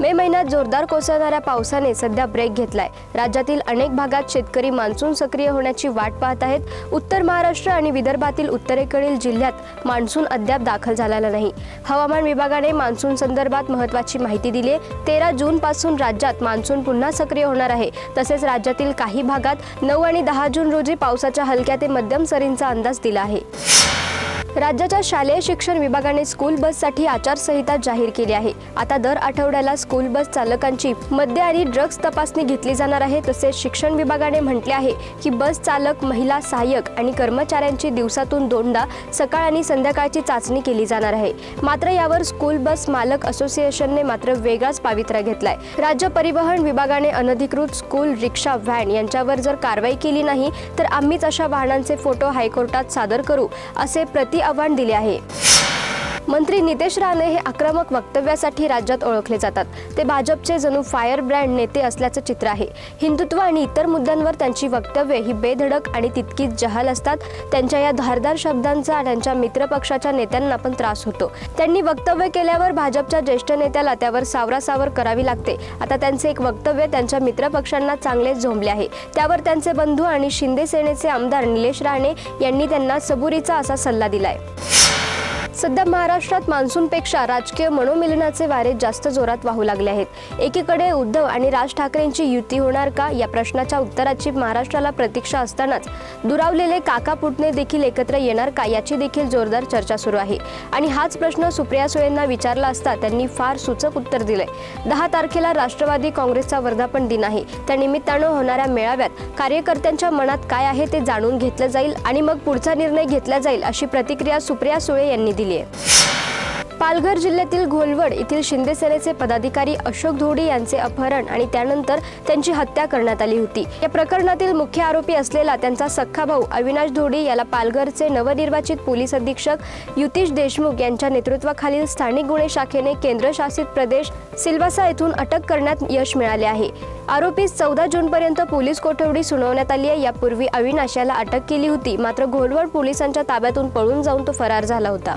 मे महिन्यात जोरदार कोसळणाऱ्या पावसाने सध्या ब्रेक घेतलाय. राज्यातील अनेक भागात शेतकरी मान्सून सक्रिय होण्याची वाट पाहत आहेत. उत्तर महाराष्ट्र आणि विदर्भातील उत्तरेकडील जिल्ह्यात मान्सून अद्याप दाखल झालेला नाही. हवामान विभागाने मान्सून संदर्भात महत्त्वाची माहिती दिली आहे तेरा जून पासून राज्यात मान्सून पुन्हा सक्रिय होणार आहे. तसेच राज्यातील काही भागात नऊ आणि दहा जून रोजी पावसाच्या हलक्या ते मध्यम सरींचा अंदाज दिला आहे. राज्याच्या शालेय शिक्षण विभागाने स्कूल बससाठी आचारसंहिता जाहीर केली आहे. आता दर आठवड्याला स्कूल बस चालकांची मद्य आणि ड्रग्ज तपासणी घेतली जाणार आहे तसेच शिक्षण विभागाने म्हटले आहे की बस चालक महिला सहाय्यक आणि कर्मचाऱ्यांची दिवसातून दोनदा सकाळ आणि संध्याकाळची चाचणी केली जाणार आहे. मात्र यावर स्कूल बस मालक असोसिएशनने मात्र वेगळाच पावित्रा घेतलाय. राज्य परिवहन विभागाने अनधिकृत स्कूल रिक्षा व्हॅन यांच्यावर जर कारवाई केली नाही तर आम्हीच अशा वाहनांचे फोटो हायकोर्टात सादर करू असे प्रति आव्हान दिले आहे. मंत्री नितेश राणे हे आक्रमक वक्तव्यासाठी राज्यात ओळखले जातात. ते भाजपचे जणू फायर ब्रँड नेते असल्याचं चित्र आहे. हिंदुत्व आणि इतर मुद्द्यांवर त्यांची वक्तव्ये ही बेधडक आणि तितकीच जहाल असतात. त्यांच्या या धारदार शब्दांचा त्यांच्या मित्रपक्षाच्या नेत्यांना पण त्रास होतो. त्यांनी वक्तव्य केल्यावर भाजपच्या ज्येष्ठ नेत्याला त्यावर सावरासावर करावी लागते. आता त्यांचे एक वक्तव्य त्यांच्या मित्रपक्षांना चांगलेच झोंबले आहे. त्यावर त्यांचे बंधू आणि शिंदे सेनेचे आमदार निलेश राणे यांनी त्यांना सबुरीचा असा सल्ला दिलाय. सध्या महाराष्ट्रात मान्सूनपेक्षा राजकीय मनोमिलनाचे वारे जास्त जोरात वाहू लागले आहेत. एकीकडे उद्धव आणि राज ठाकरेंची युती होणार का? या प्रश्नाच्या उत्तराची महाराष्ट्राला प्रतीक्षा असतानाच दुरावलेले काका पुटणे देखील एकत्र येणार का? याची देखील जोरदार चर्चा सुरू आहे. आणि हाच प्रश्न सुप्रिया सुळेंना विचारला असता त्यांनी फार सूचक उत्तर दिले दहा तारखेला राष्ट्रवादी काँग्रेसचा वर्धापन दिन आहे. त्या निमित्तानं होणाऱ्या मेळाव्यात कार्यकर्त्यांच्या मनात काय आहे ते जाणून घेतलं जाईल आणि मग पुढचा निर्णय घेतला जाईल अशी प्रतिक्रिया सुप्रिया सुळे यांनी दिली. आहे पालघर जिल्ह्यातील घोलवड येथील शिंदे सेनेचे पदाधिकारी अशोक धोडी यांचे अपहरण आणि त्यानंतर त्यांची हत्या करण्यात आली होती. या प्रकरणातील मुख्य आरोपी असलेला त्यांचा सख्खा भाऊ अविनाश धोडी याला पालघरचे नवनिर्वाचित पोलीस अधीक्षक युतीश देशमुख यांच्या नेतृत्वाखालील स्थानिक गुन्हे शाखेने केंद्रशासित प्रदेश सिल्वासा येथून अटक करण्यात यश मिळाले आहे. आरोपीस चौदा जूनपर्यंत पोलीस कोठडी सुनावण्यात आली आहे. यापूर्वी अविनाश याला अटक केली होती. मात्र घोलवड पोलिसांच्या ताब्यातून पळून जाऊन तो फरार झाला होता.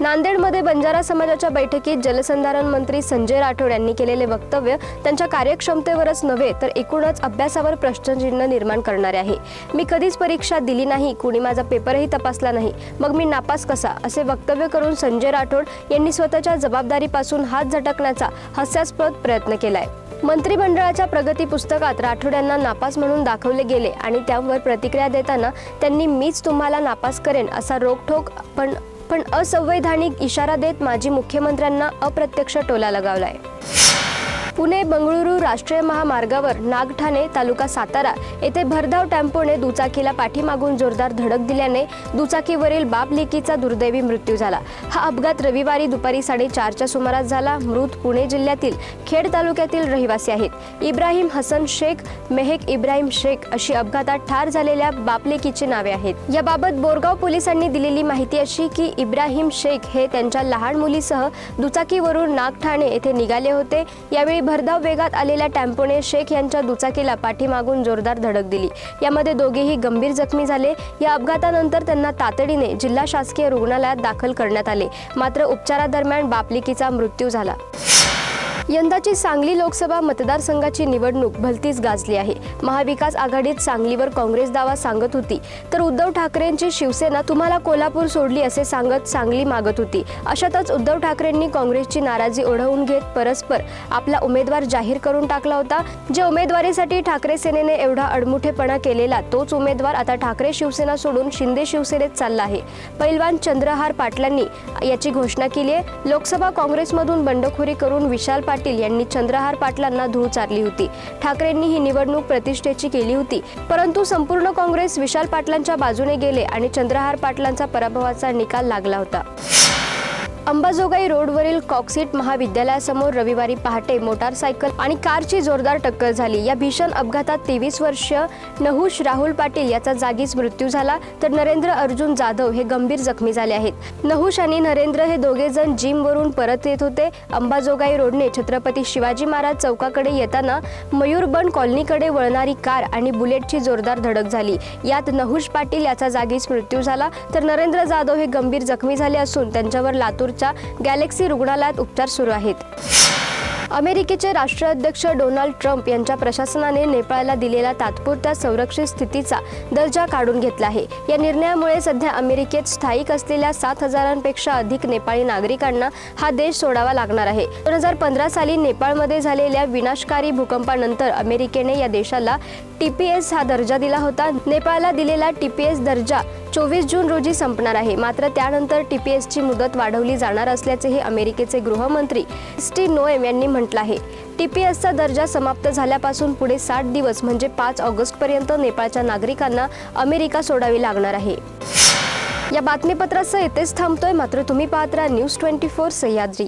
नांदेडमध्ये बंजारा समाजाच्या बैठकीत जलसंधारण मंत्री संजय राठोड यांनी केलेले वक्तव्य त्यांच्या कार्यक्षमतेवरच नव्हे तर एकूणच अभ्यासावर प्रश्नचिन्ह निर्माण करणारे आहे. मी कधीच परीक्षा दिली नाही कुणी माझा पेपरही तपासला नाही मग मी नापास कसा? असे वक्तव्य करून संजय राठोड यांनी स्वतःच्या जबाबदारीपासून हात झटकण्याचा हास्यास्पद प्रयत्न केलाय. मंत्रिमंडळाच्या प्रगती पुस्तकात राठोड यांना नापास म्हणून दाखवले गेले आणि त्यावर प्रतिक्रिया देताना त्यांनी मीच तुम्हाला नापास करेन असा रोखठोक पण पण असंवैधानिक इशारा देत माजी मुख्यमंत्र्यांना अप्रत्यक्ष टोला लगावलाय. पुणे बंगळुरू राष्ट्रीय महामार्गावर नागठाणे तालुका सातारा येथे भरधाव टेम्पोने दुचाकीला पाठीमागून जोरदार धडक दिल्याने दुचाकीवरील बाप लेकीचा दुर्दैवी मृत्यू झाला. हा अपघात रविवारी दुपारी साडेचारच्या सुमारास झाला. मृत पुणे जिल्ह्यातील खेड तालुक्यातील रहिवासी आहेत. इब्राहिम हसन शेख मेहेक इब्राहिम शेख अशी अपघातात ठार झालेल्या बापलेकीची नावे आहेत. याबाबत बोरगाव पोलिसांनी दिलेली माहिती अशी की इब्राहिम शेख हे त्यांच्या लहान मुलीसह दुचाकीवरून नागठाणे येथे निघाले होते. यावेळी भरधाव वेगात आलेल्या टेम्पोने शेख यांच्या दुचाकीला पाठीमागून जोरदार धडक दिली. यामध्ये दोघेही गंभीर जखमी झाले. या अपघातानंतर त्यांना तातडीने जिल्हा शासकीय रुग्णालयात दाखल करण्यात आले. मात्र उपचारादरम्यान बापलिकीचा मृत्यू झाला. यंदाची सांगली लोकसभा मतदारसंघाची निवडणूक भलतीच गाजली आहे. महाविकास आघाडीत सांगलीवर काँग्रेस दावा सांगत होती. तर उद्धव ठाकरेंची शिवसेना तुम्हाला कोल्हापूर सोडली असे सांगत सांगली मागत होती. अशातच उद्धव ठाकरेंनी काँग्रेसची नाराजी ओढवून घेत परस्पर आपला उमेदवार जाहीर करून टाकला होता. जे उमेदवारीसाठी ठाकरे सेनेने एवढा अडमुठेपणा केलेला तोच उमेदवार आता ठाकरे शिवसेना सोडून शिंदे शिवसेनेत चालला आहे. पैलवान चंद्रहार पाटलांनी याची घोषणा केली आहे. लोकसभा काँग्रेसमधून बंडखोरी करून विशाल पाटील पाटील यांनी चंद्रहार पाटलांना धूळ चारली होती. ठाकरेंनी ही निवडणूक प्रतिष्ठेची केली होती. परंतु संपूर्ण काँग्रेस विशाल पाटलांच्या बाजूने गेले आणि चंद्रहार पाटलांचा पराभवाचा निकाल लागला होता. अंबाजोगाई रोडवरील कॉक्सिट महाविद्यालयासमोर रविवारी पहाटे मोटारसायकल आणि कारची जोरदार टक्कर झाली. या भीषण अपघातात तेवीस वर्षीय नहुश राहुल पाटील याचा जागीच मृत्यू झाला. तर नरेंद्र अर्जुन जाधव हे गंभीर जखमी झाले आहेत. नहुश आणि नरेंद्र हे दोघे जण जिमवरून परत येत होते. अंबाजोगाई रोडने छत्रपती शिवाजी महाराज चौकाकडे येताना मयूरबन कॉलनीकडे वळणारी कार आणि बुलेटची जोरदार धडक झाली. यात नहुश पाटील याचा जागीच मृत्यू झाला. तर नरेंद्र जाधव हे गंभीर जखमी झाले असून त्यांच्यावर लातूर नावाच्या गॅलेक्सी रुग्णालयात उपचार सुरू आहेत. अमेरिकेचे राष्ट्राध्यक्ष डोनाल्ड ट्रम्प यांच्या प्रशासनाने नेपाळला दिलेला तात्पुरत्या संरक्षित स्थितीचा दर्जा काढून घेतला आहे. या निर्णयामुळे सध्या अमेरिकेत स्थायिक असलेल्या सात हजारांपेक्षा अधिक नेपाळी नागरिकांना हा देश सोडावा लागणार आहे. दोन हजार पंधरा साली नेपाळमध्ये झालेल्या विनाशकारी भूकंपानंतर अमेरिकेने या देशाला टी पी एस हा दर्जा दिला होता. नेपाळला दिलेला टी पी एस दर्जा चोवीस जून रोजी संपणार आहे. मात्र त्यानंतर टी पी एसची मुदत वाढवली जाणार असल्याचेही अमेरिकेचे गृहमंत्री स्टी नोएम यांनी म्हटलं आहे. टी पी एसचा दर्जा समाप्त झाल्यापासून पुढे साठ दिवस म्हणजे पाच ऑगस्टपर्यंत नेपाळच्या नागरिकांना अमेरिका सोडावी लागणार आहे. या बातमीपत्रासह येथेच थांबतोय. मात्र तुम्ही पाहत राहा न्यूज ट्वेंटी फोर सह्याद्री.